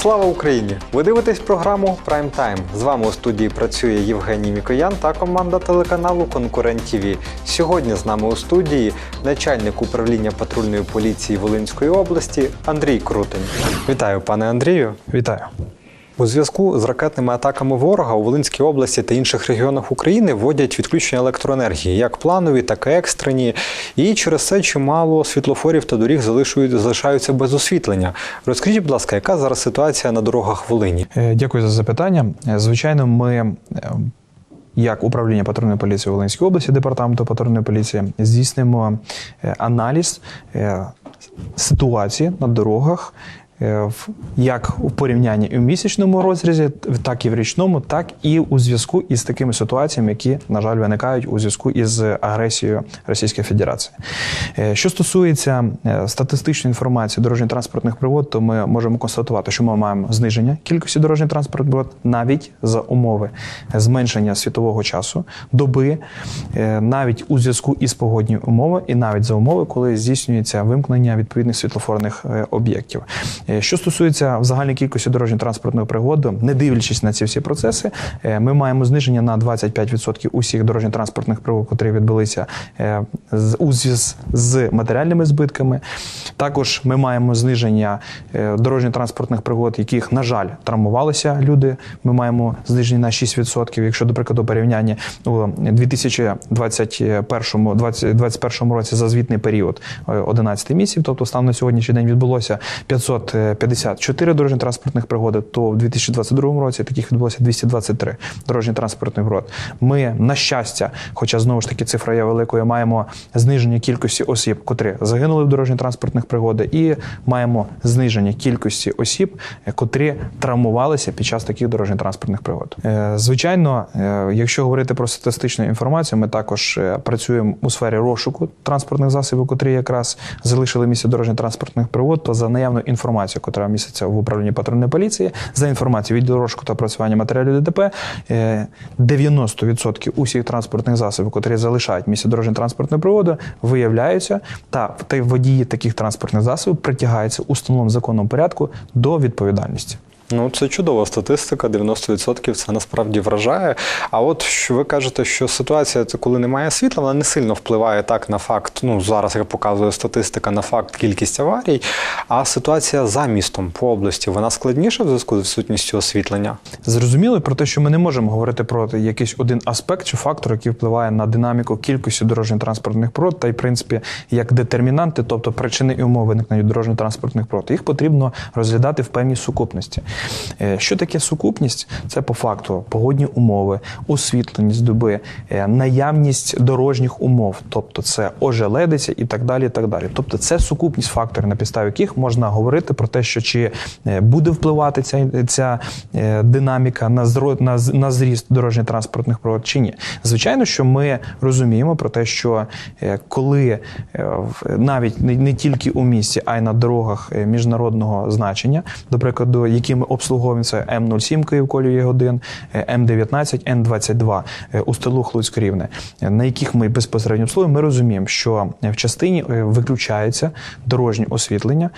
Слава Україні! Ви дивитесь програму Прайм Тайм. З вами у студії працює Євгеній Мікоян та команда телеканалу Конкурент ТВ. Сьогодні з нами у студії начальник управління патрульної поліції Волинської області Андрій Крутень. Вітаю, пане Андрію. Вітаю. У зв'язку з ракетними атаками ворога у Волинській області та інших регіонах України вводять відключення електроенергії, як планові, так і екстрені. І через це чимало світлофорів та доріг залишаються без освітлення. Розкажіть, будь ласка, яка зараз ситуація на дорогах Волині? Е, Дякую за запитання. Е, Звичайно, ми. е, Як управління патрульної поліції Волинської області, департаменту патрульної поліції, здійснимо аналіз ситуації на дорогах, як у порівнянні в місячному розрізі, так і в річному, так і у зв'язку із такими ситуаціями, які, на жаль, виникають у зв'язку із агресією Російської Федерації. Е, Що стосується е, статистичної інформації дорожньо-транспортних пригод, то ми можемо констатувати, що ми маємо зниження кількості дорожньо-транспортних пригод навіть за умови зменшення світового часу, доби, е, навіть у зв'язку із погодні умови, і навіть за умови, коли здійснюється вимкнення відповідних світлофорних е, об'єктів. Е, Що стосується в загальній кількості дорожньо-транспортної пригоди, не дивлячись на ці всі процеси, е, ми маємо зниження на 25% усіх дорожньо-транспортних пригод, які відбулися е, у зв'яз з матеріальними збитками. Також ми маємо зниження дорожньо-транспортних пригод, яких, на жаль, травмувалися люди. Ми маємо зниження на 6%. Якщо, до прикладу, порівняння у 2021 2021 році за звітний період е, 11 місяців, тобто станом на сьогоднішній день відбулося 554 дорожньо-транспортних пригоди, то в 2022 році таких відбулося 223 дорожньо-транспортних пригод. Ми, на щастя, хоча знову ж таки цифра є великою, маємо зниження кількості осіб, котрі загинули в дорожньо-транспортних пригодах, і маємо зниження кількості осіб, е, котрі травмувалися під час таких дорожньо-транспортних пригод. Е, Звичайно, е, якщо говорити про статистичну інформацію, ми також е, працюємо у сфері розшуку транспортних засобів, котрі якраз залишили місце дорожньо-транспортних пригод, то за наявною інформацією, яка міститься в управлінні патрульної поліції, за інформацією від дорожку та опрацювання матеріалів ДТП, е, 90% усіх транспортних засобів, які залишають місце дорожньо-транспортної пригоди, виявляються, та водії таких транспортних засобів притягаються у встановленому законом порядку до відповідальності. Ну, це чудова статистика, 90% це насправді вражає. А от що ви кажете, що ситуація, це коли немає світла, вона не сильно впливає так на факт. Ну зараз як показує статистика на факт кількість аварій. А ситуація за містом по області вона складніша в зв'язку з відсутністю освітлення. Зрозуміло про те, що ми не можемо говорити про якийсь один аспект чи фактор, який впливає на динаміку кількості дорожньо-транспортних пригод, та й в принципі як детермінанти, тобто причини і умови виникнення дорожньо-транспортних пригод. Їх потрібно розглядати в певній сукупності. Е, Що таке сукупність? Це по факту погодні умови, освітленість доби, е, наявність дорожніх умов, тобто це ожеледиця і так далі. І так далі. Тобто це сукупність факторів, на підставі яких можна говорити про те, що чи е, буде впливати ця, ця динаміка на зро- на, на зріст дорожньо-транспортних пригод чи ні. Звичайно, що ми розуміємо про те, що коли навіть не, тільки у місті, а й на дорогах міжнародного значення, до прикладу, які обслуговуємо, це М07 Київ колію 1 М19, Н22 е, у стилу Хлуцьк Рівне, е, на яких ми безпосередньо обслуговуємо, ми розуміємо, що в частині е, виключається дорожнє освітлення,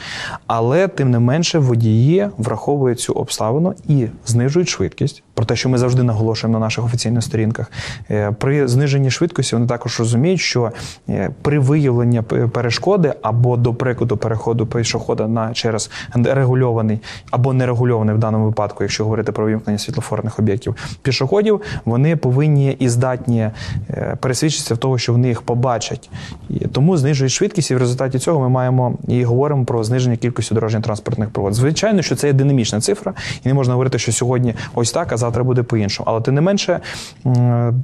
але тим не менше водії враховують цю обставину і знижують швидкість. Про те, що ми завжди наголошуємо на наших офіційних сторінках. Е, При зниженні швидкості вони також розуміють, що е, при виявленні перешкоди або до прикладу переходу пішохода на через регульований або нерегульований в даному випадку, якщо говорити про вимкнення світлофорних об'єктів пішоходів, вони повинні і здатні е, пересвідчитися в того, що вони їх побачать. І тому знижують швидкість, і в результаті цього ми маємо і говоримо про зниження кількості дорожньо-транспортних пригод. Звичайно, що це є динамічна цифра, і не можна говорити, що сьогодні ось так, а завтра буде по-іншому. Але тим не менше,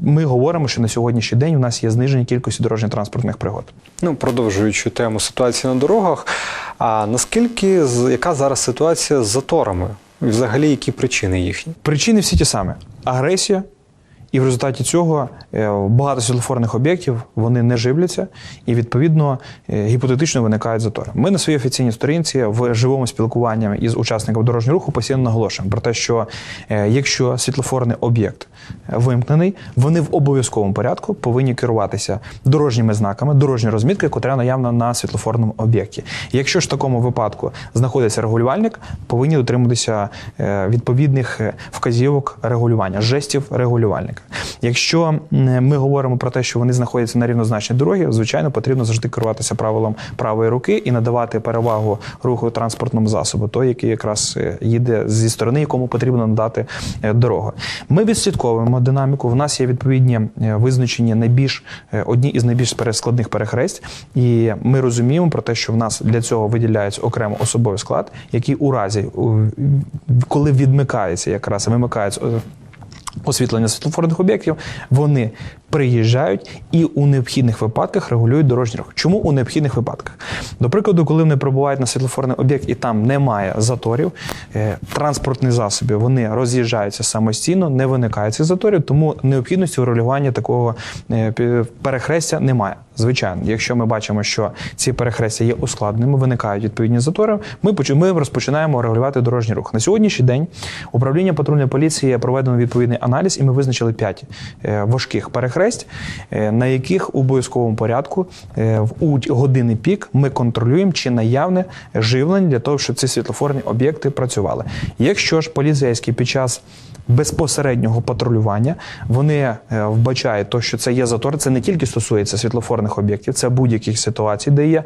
ми говоримо, що на сьогоднішній день у нас є зниження кількості дорожньо-транспортних пригод. Ну, продовжуючи тему ситуації на дорогах. А наскільки яка зараз ситуація з заторами? Взагалі, які причини їхні? Причини всі ті самі: агресія І в результаті цього е, багато світлофорних об'єктів вони не живляться і відповідно е, гіпотетично виникають затори. Ми на своїй офіційній сторінці в живому спілкуванні із учасниками дорожнього руху постійно наголошуємо про те, що е, якщо світлофорний об'єкт вимкнений, вони в обов'язковому порядку повинні керуватися дорожніми знаками, дорожньою розміткою, яка наявна на світлофорному об'єкті. Якщо ж в такому випадку знаходиться регулювальник, повинні дотримуватися відповідних вказівок регулювання, жестів регулювальника. Якщо ми говоримо про те, що вони знаходяться на рівнозначній дорогі, звичайно, потрібно завжди керуватися правилом правої руки і надавати перевагу руху транспортному засобу, той, який якраз е, їде зі сторони, якому потрібно надати е, дорогу. Ми відслідковуємо динаміку. В нас є відповідні е, визначені найбільш одні із найбільш пере- складних перехресть, і ми розуміємо про те, що в нас для цього виділяється окремо особовий склад, який у разі, коли відмикається якраз вимикається. Освітлення світлофорних об'єктів, вони приїжджають і у необхідних випадках регулюють дорожній рух. Чому у необхідних випадках? До прикладу, коли вони прибувають на світлофорний об'єкт і там немає заторів, е, транспортні засоби вони роз'їжджаються самостійно, не виникає цих заторів, тому необхідності регулювання такого е, перехрестя немає. Звичайно, якщо ми бачимо, що ці перехрестя є ускладненими, виникають відповідні затори, ми ми розпочинаємо регулювати дорожній рух. На сьогоднішній день управління патрульної поліції проведено відповідний аналіз, і ми визначили п'ять е, важких перехресть, е, на яких у обов'язковому порядку е, в години пік ми контролюємо, чи наявне живлення для того, щоб ці світлофорні об'єкти працювали. Якщо ж поліцейські під час безпосереднього патрулювання вони е, вбачають, то, що це є затор. Це не тільки стосується світлофорних об'єктів, це будь-яких ситуацій, де є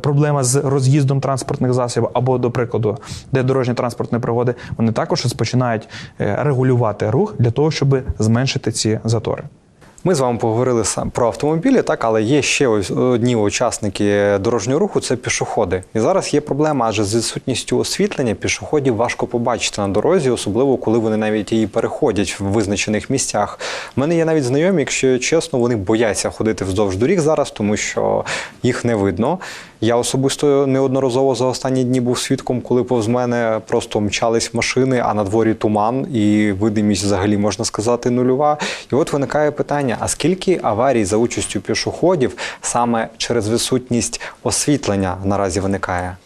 проблема з роз'їздом транспортних засобів, або, до прикладу, де дорожні транспортні пригоди, вони також розпочинають регулювати рух для того, щоб зменшити ці затори. Ми з вами поговорили про автомобілі, так, але є ще одні учасники дорожнього руху це пішоходи. І зараз є проблема, адже з відсутністю освітлення пішоходів важко побачити на дорозі, особливо коли вони навіть її переходять в визначених місцях. У мене є навіть знайомі, якщо чесно, вони бояться ходити вздовж доріг зараз, тому що їх не видно. Я особисто неодноразово за останні дні був свідком, коли повз мене просто мчались машини, а на дворі туман і видимість взагалі можна сказати нульова. І от виникає питання: а скільки аварій за участю пішоходів саме через відсутність освітлення наразі виникає?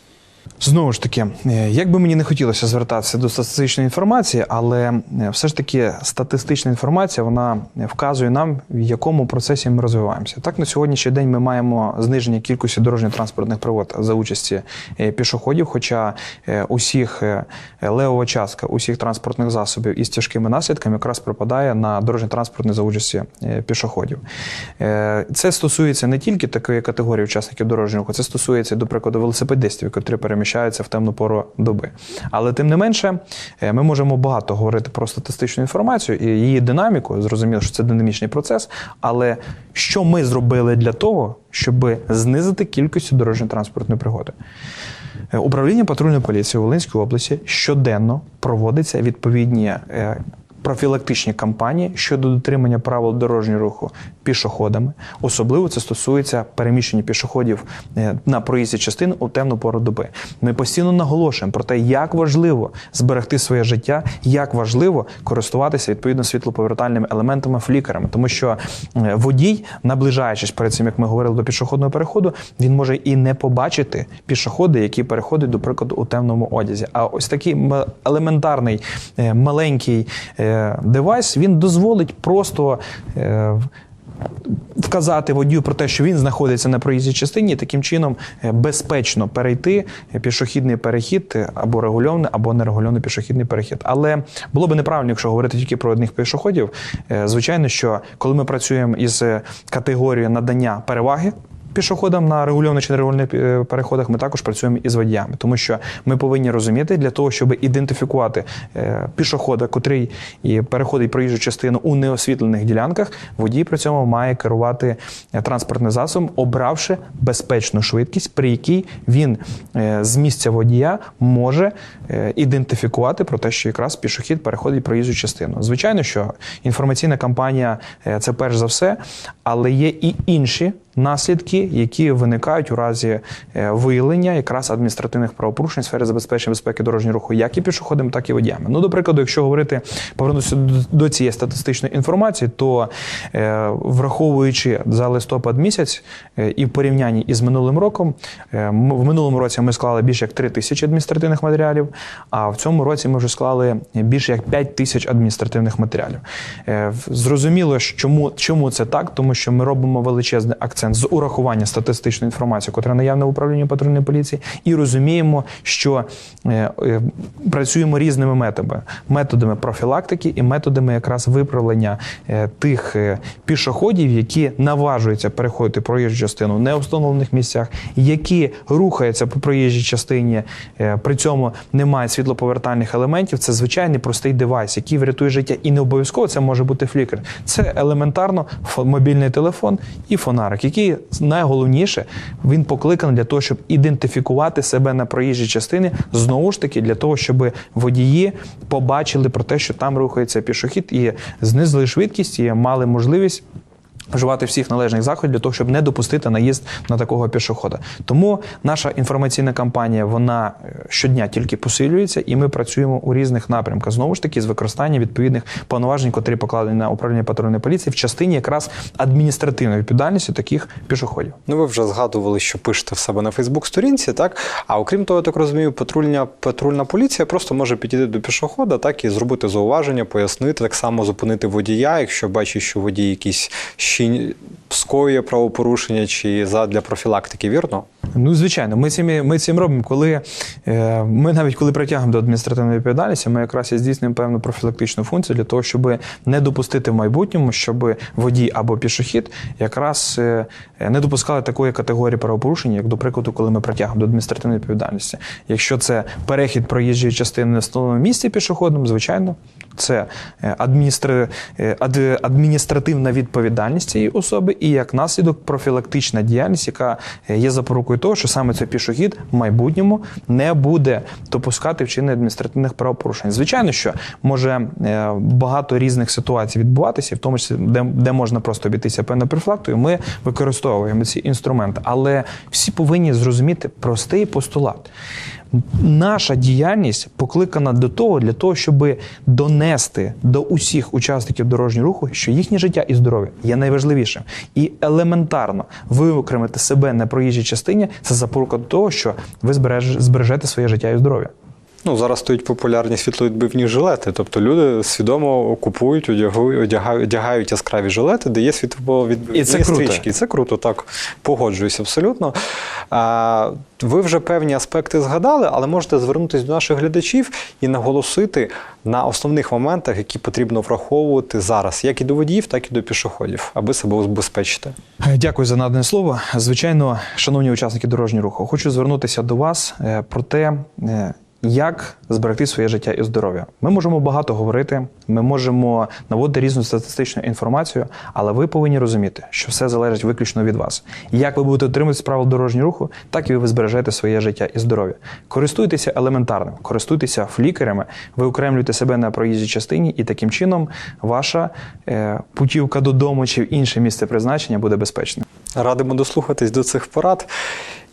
Знову ж таки, е, як би мені не хотілося звертатися до статистичної інформації, але е, все ж таки статистична інформація вона вказує нам, в якому процесі ми розвиваємося. Так, на сьогоднішній день ми маємо зниження кількості дорожньо-транспортних пригод за участі е, пішоходів. Хоча усіх левова частка усіх транспортних засобів із тяжкими наслідками якраз припадає на дорожньо-транспортні за участі пішоходів. Це стосується не тільки такої категорії учасників дорожнього це стосується, до прикладу, велосипедистів, які переміщаються в темну пору доби. Але тим не менше, е, ми можемо багато говорити про статистичну інформацію і її динаміку. Зрозуміло, що це динамічний процес. Але що ми зробили для того, щоб знизити кількість дорожньо-транспортної пригоди? Е, Управління патрульної поліції в Волинській області щоденно проводиться відповідні е, профілактичні кампанії щодо дотримання правил дорожнього руху пішоходами. Особливо це стосується переміщення пішоходів е, на проїзді частин у темну пору доби. Ми постійно наголошуємо про те, як важливо зберегти своє життя, як важливо користуватися відповідно світлоповертальними елементами флікерами, тому що е, водій, наближаючись перед цим, як ми говорили до пішохідного переходу, він може і не побачити пішоходи, які переходять, до прикладу, у темному одязі. А ось такий елементарний е, маленький девайс він дозволить просто. е, Вказати водію про те, що він знаходиться на проїзній частині, і таким чином е, безпечно перейти е, пішохідний перехід або регульований, або нерегульований пішохідний перехід. Але було би неправильно, якщо говорити тільки про одних пішоходів. Звичайно, що коли ми працюємо із категорією надання переваги пішоходам на регульованих чи нерегульованих е, переходах ми також працюємо із водіями, тому що ми повинні розуміти для того, щоб ідентифікувати е, пішохода, котрий переходить проїжджу частину у неосвітлених ділянках, водій при цьому має керувати е, транспортним засобом, обравши безпечну швидкість, при якій він з місця водія може ідентифікувати про те, що якраз пішохід переходить проїжджу частину. Звичайно, що інформаційна кампанія це перш за все, Але є і інші наслідки, які виникають у разі е, виявлення якраз адміністративних правопорушень в сфері забезпечення безпеки дорожнього руху, як і пішоходами, так і водіями. Ну, до прикладу, якщо говорити повернутися до, цієї статистичної інформації, то е, враховуючи за листопад місяць е, і в порівнянні із минулим роком, в минулому році ми склали більше як 3 тисячі адміністративних матеріалів, а в цьому році ми вже склали більше як 5 тисяч адміністративних матеріалів. Зрозуміло, чому, чому це так, тому що ми робимо величезний акцент з урахування статистичної інформації, яка наявна в управлінні патрульної поліції, і розуміємо, що е, е, працюємо різними методами: методами профілактики і методами якраз виправлення е, тих пішоходів, які наважуються переходити проїжджу частину в неустановлених місцях, які рухаються по проїжджій частині, при цьому немає світлоповертальних елементів. Це звичайний простий девайс, який врятує життя, і не обов'язково це може бути флікер. Це елементарно мобільний телефон і фонарик, який найголовніше він покликаний для того, щоб ідентифікувати себе на проїжджій частині, знову ж таки для того, щоб водії побачили про те, що там рухається пішохід, і знизили швидкість і мали можливість. Вживати всіх належних заходів для того, щоб не допустити наїзд на такого пішохода. Тому наша інформаційна кампанія вона е, щодня тільки посилюється, і ми працюємо у різних напрямках. Знову ж таки, з використанням відповідних повноважень, котрі покладені на управління патрульної поліції в частині якраз адміністративної відповідальності таких пішоходів. Ну, ви вже згадували, що пишете в себе на Фейсбук-сторінці, так? А окрім того, я так розумію, патрульна, патрульна поліція просто може підійти до пішохода, так, і зробити зауваження, пояснити, так само зупинити водія, якщо бачить, що водій якийсь ще скоює правопорушення чи задля профілактики, вірно? Ну, звичайно, ми цим, ми цим робимо. Коли е, ми навіть коли притягнемо до адміністративної відповідальності, ми якраз і здійснюємо певну профілактичну функцію для того, щоб не допустити в майбутньому, щоб водій або пішохід якраз е, не допускали такої категорії правопорушень, як до прикладу, коли ми притягнемо до адміністративної відповідальності. Якщо це перехід проїжджої частини на встановленому місці пішоходом, звичайно, це е, адміністра... ад- адміністративна відповідальність цієї особи і як наслідок профілактична діяльність, яка е, є запорукою того, що саме цей пішохід в майбутньому не буде допускати вчинення адміністративних правопорушень. Звичайно, що може е, багато різних ситуацій відбуватися, в тому числі де, де можна просто обійтися певною профілактою. Ми використовуємо ці інструменти, але всі повинні зрозуміти простий постулат. Наша діяльність покликана до того, для того, щоб донести до усіх учасників дорожнього руху, що їхнє життя і здоров'я є найважливішим. І елементарно виокремити себе на проїжджій частині це запорука до того, що ви збереж- збережете своє життя і здоров'я. Ну, зараз стоять популярні світловідбивні жилети. Тобто люди свідомо купують, одягають, одягають, яскраві жилети, де є світловідбивні І це круто. стрічки. І це круто, так погоджуюсь абсолютно. А, ви вже певні аспекти згадали, але можете звернутися до наших глядачів і наголосити на основних моментах, які потрібно враховувати зараз, як і до водіїв, так і до пішоходів, аби себе убезпечити. Дякую за надане слово. Звичайно, шановні учасники дорожнього руху, хочу звернутися до вас е, про те, е, як зберегти своє життя і здоров'я. Ми можемо багато говорити, ми можемо наводити різну статистичну інформацію, але ви повинні розуміти, що все залежить виключно від вас. Як ви будете дотримуватися правил дорожнього руху, так і ви збережете своє життя і здоров'я. Користуйтеся елементарним, користуйтеся флікерами, ви окремлюєте себе на проїзній частині, і таким чином ваша е, путівка додому чи в інше місце призначення буде безпечним. Радимо дослухатись до цих порад.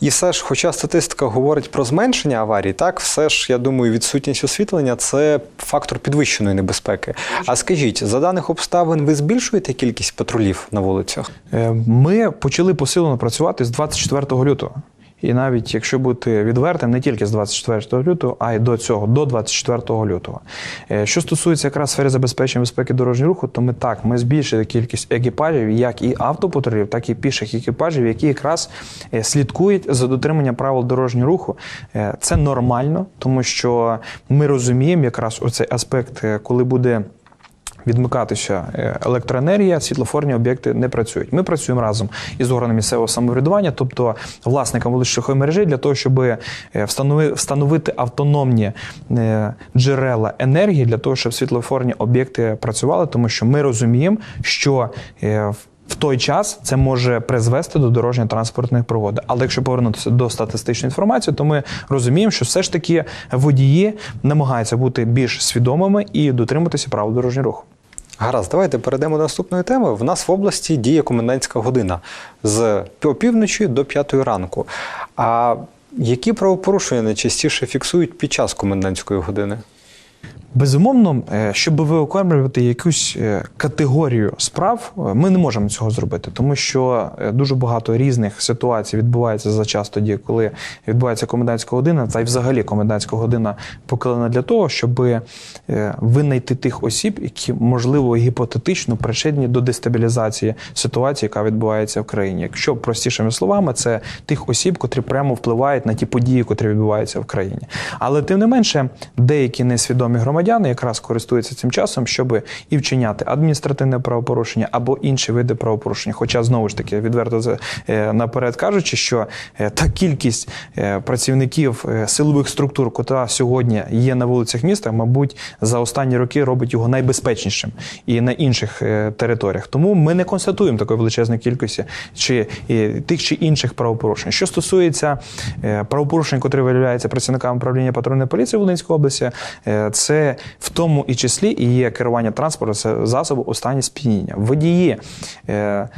І все ж, хоча статистика говорить про зменшення аварій, так все ж я думаю, відсутність освітлення це фактор підвищеної небезпеки. А скажіть, за даних обставин, ви збільшуєте кількість патрулів на вулицях? Е, Ми почали посилено працювати з 24 лютого. І навіть якщо бути відвертим, не тільки з 24 лютого, а й до цього, до 24 лютого. Е, Що стосується якраз сфери забезпечення безпеки дорожнього руху, то ми так ми збільшили кількість екіпажів, як і автопатрулів, так і піших екіпажів, які якраз е, слідкують за дотриманням правил дорожнього руху. Е, Це нормально, тому що ми розуміємо якраз оцей аспект, коли буде відмикатися е, електроенергія, світлофорні об'єкти не працюють. Ми працюємо разом із органами місцевого самоврядування, тобто власникам вуличної мережі, для того, щоб е, встановити автономні е, джерела енергії для того, щоб світлофорні об'єкти працювали, тому що ми розуміємо, що е, в- той час це може призвести до дорожньо-транспортних пригод. Але якщо повернутися до статистичної інформації, то ми розуміємо, що все ж таки водії намагаються бути більш свідомими і дотримуватися правил дорожнього руху. Гаразд, давайте перейдемо до наступної теми. В нас в області діє комендантська година з півночі до п'ятої ранку. А які правопорушення найчастіше фіксують під час комендантської години? Безумовно, е, щоб виокремлювати якусь е, категорію справ, е, ми не можемо цього зробити, тому що дуже багато різних ситуацій відбувається за час тоді, коли відбувається комендантська година, та й взагалі комендантська година покладена для того, щоб винайти тих осіб, які можливо гіпотетично причетні до дестабілізації ситуації, яка відбувається в країні. Якщо простішими словами, це тих осіб, котрі прямо впливають на ті події, котрі відбуваються в країні. Але тим не менше, деякі несвідомі громадяни якраз користуються цим часом, щоб і вчиняти адміністративне правопорушення або інші види правопорушення. Хоча знову ж таки відверто е, наперед кажучи, що е, та кількість е, працівників силових структур, котра сьогодні є на вулицях міста, мабуть, за останні роки робить його найбезпечнішим і на інших територіях. Тому ми не констатуємо такої величезної кількості чи тих чи інших правопорушень. Що стосується правопорушень, котрі виявляються працівниками управління патрульної поліції Волинської області, е, в тому і числі і є керування транспорту засобу у стані сп'яніння. Водії. е,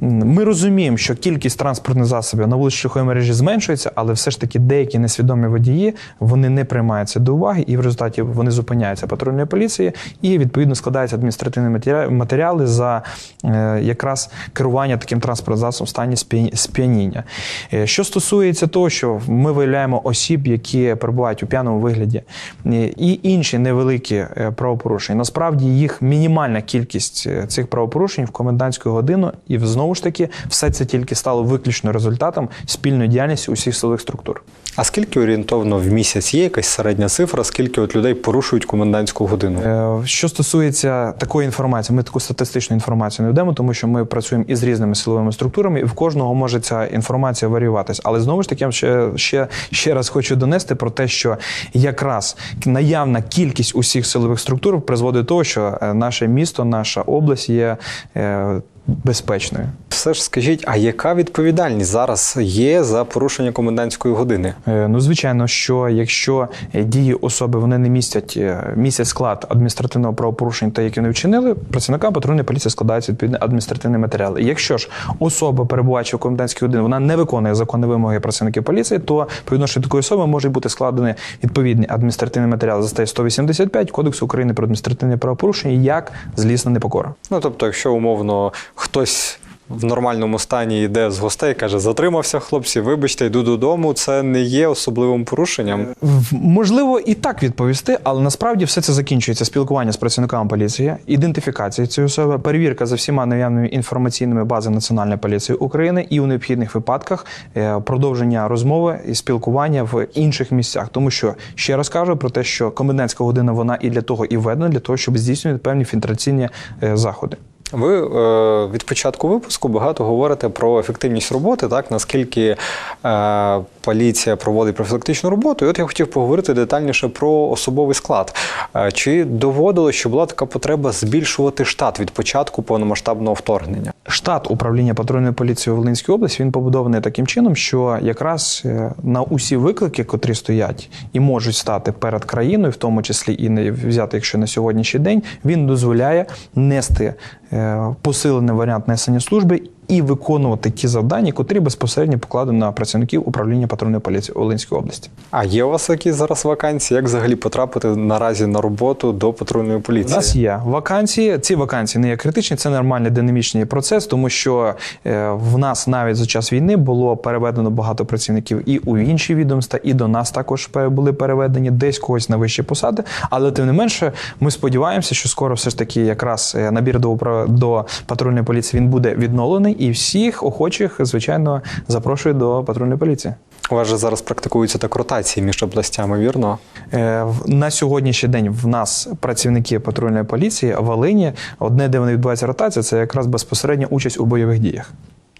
ми розуміємо, що кількість транспортних засобів на вулиці шляхової мережі зменшується, але все ж таки деякі несвідомі водії вони не приймаються до уваги, і в результаті вони зупиняються патрульної поліції, і відповідно складаються адміністративні матеріали за е, якраз керування таким транспортним засобом в стані сп'я- сп'яніння. Е, Що стосується того, що ми виявляємо осіб, які перебувають у п'яному вигляді, е, і інші невеликі правопорушення, насправді їх мінімальна кількість цих правопорушень в комендантську годину, і знову ж таки, все це тільки стало виключно результатом спільної діяльності усіх силових структур. А скільки орієнтовно в місяць є якась середня цифра, скільки от людей порушують комендантську годину? Е, Що стосується такої інформації, ми таку статистичну інформацію не ведемо, тому що ми працюємо із різними силовими структурами, і в кожного може ця інформація варіюватись. Але знову ж таки, я ще, ще, ще раз хочу донести про те, що якраз наявна кількість усіх силових структур призводить до того, що е, наше місто, наша область є е, безпечною. Все ж скажіть, а яка відповідальність зараз є за порушення комендантської години? Е, Ну, звичайно, що якщо дії особи вони не містять е, містять склад адміністративного правопорушення, та які вони вчинили, працівникам патрульної поліції складаються відповідні адміністративні матеріали. Якщо ж особа, перебуваючи в комендантській годині, вона не виконує законні вимоги працівників поліції, то по відношенню такої особи можуть бути складені відповідні адміністративні матеріали за статтею 185 Кодексу України про адміністративні правопорушення як злісна непокора. Ну тобто, якщо умовно хтось. В нормальному стані йде з гостей, каже: затримався, хлопці, вибачте, йду додому. Це не є особливим порушенням. Можливо, і так відповісти, але насправді все це закінчується спілкування з працівниками поліції, ідентифікація цієї особи, перевірка за всіма наявними інформаційними базами Національної поліції України і у необхідних випадках е, продовження розмови і спілкування в інших місцях. Тому що ще раз кажу про те, що комендантська година вона і для того і введена, для того, щоб здійснювати певні фільтраційні е, заходи. Ви е, від початку випуску багато говорите про ефективність роботи, так? Наскільки е, поліція проводить профілактичну роботу. І от я хотів поговорити детальніше про особовий склад. Е, чи доводило, що була така потреба збільшувати штат від початку повномасштабного вторгнення? Штат управління патрульної поліції у Волинській області він побудований таким чином, що якраз е, на усі виклики, котрі стоять і можуть стати перед країною, в тому числі і не взяти, якщо на сьогоднішній день, він дозволяє нести е, посилений варіант несення служби. І виконувати ті завдання, котрі безпосередньо покладені на працівників управління патрульної поліції Волинської області. А є у вас якісь зараз вакансії? Як взагалі потрапити наразі на роботу до патрульної У поліції? нас є вакансії. Ці вакансії не є критичні, це нормальний динамічний процес, тому що е, в нас навіть за час війни було переведено багато працівників і у інші відомства, і до нас також були переведені десь когось на вищі посади. Але тим не менше, ми сподіваємося, що скоро все ж таки якраз е, набір до до патрульної поліції він буде відновлений, і всіх охочих, звичайно, запрошую до патрульної поліції. У вас же зараз практикуються так ротації між областями, вірно? Е, На сьогоднішній день в нас працівники патрульної поліції в Волині, одне, де вони відбувається ротація, це якраз безпосередня участь у бойових діях.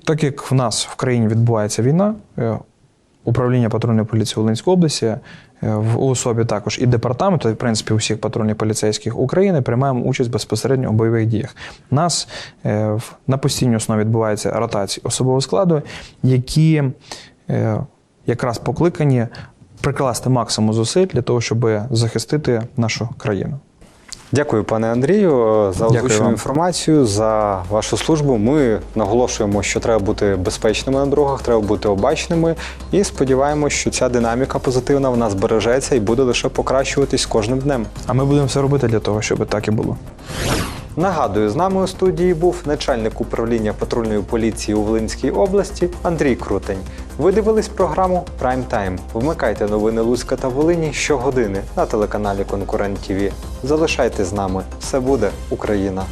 Так як в нас в країні відбувається війна, е, управління патрульної поліції Волинської області в особі також і департаменту, і в принципі усіх патрульних поліцейських України приймаємо участь безпосередньо у бойових діях. У нас е, на постійній основі відбувається ротація особового складу, які е, якраз покликані прикласти максимум зусиль для того, щоб захистити нашу країну. Дякую, пане Андрію, за озвучену інформацію, за вашу службу. Ми наголошуємо, що треба бути безпечними на дорогах, треба бути обачними і сподіваємося, що ця динаміка позитивна в нас збережеться і буде лише покращуватись кожним днем. А ми будемо все робити для того, щоб так і було. Нагадую, з нами у студії був начальник управління патрульної поліції у Волинській області Андрій Крутень. Ви дивились програму Прайм Тайм. Вмикайте новини Луцька та Волині щогодини на телеканалі Конкурент ТВ. Залишайтесь з нами. Все буде Україна!